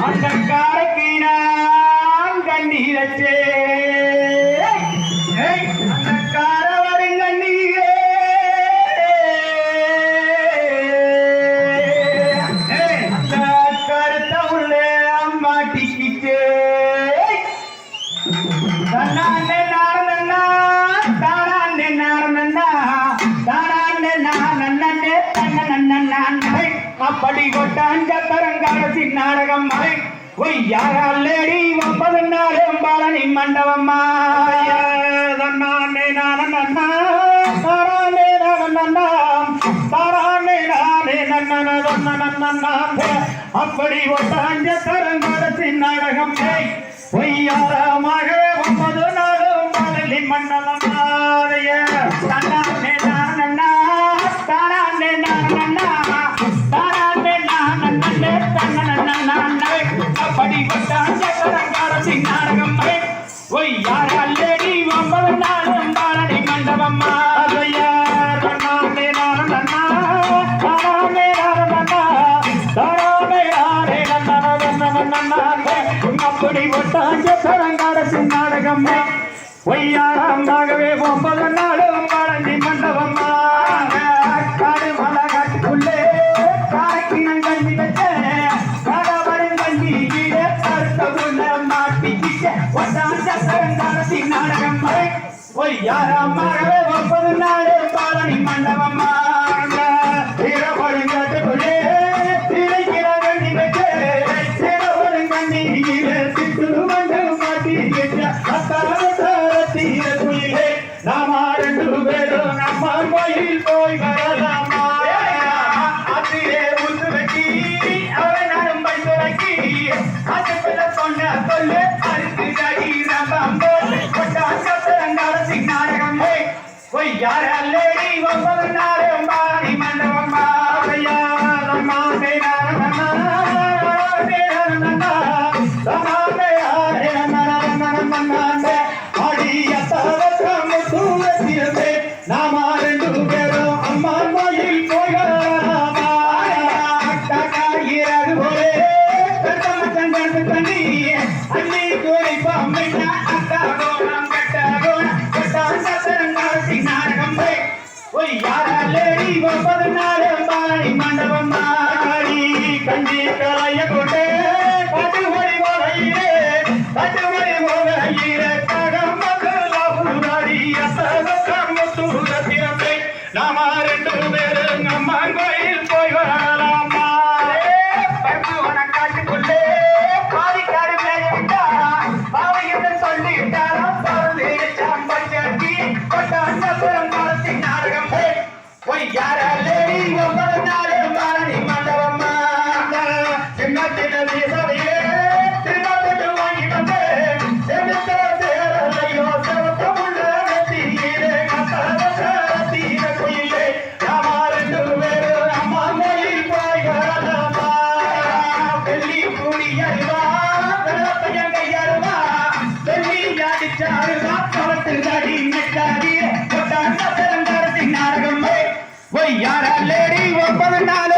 ஆண்டக்கார படி கொட்ட அஞ்ச தரங்காலசி நாடகம் மலை ஒய்யாரல்லேடி ஒன்பது நாள் பாலனி மண்டபம்மா தன்னாண்டே நான் நன்னா சாராண்டே நான் நன்னா சாராண்டே நானே நன்னா நன்னா நன்னா அப்படி ஒட்ட அஞ்ச நாடகம் ஒய்யாரமாக ஒன்பது நாளும் பாலனி அப்படி ஒட்டாஞ்ச தரங்காட சின்னாடகம்மா ஒய்யாராமாகவே பொம்பல நாடும் வழங்கி மண்டபம்மா காடு மலை காட்டுக்குள்ளே காக்கினம் கண்டி வச்ச கடவரம் கண்டி கீழே கருத்த உள்ள மாட்டிக்கிட்ட ஒட்டாஞ்ச தரங்காட ஒன்பது நாடு பாலனி மண்டபம்மா அடியத்தவர் யாராலே இவ பதினாறு பாணி மண்டபம் யாராலேடி ஒப்பது நாள்.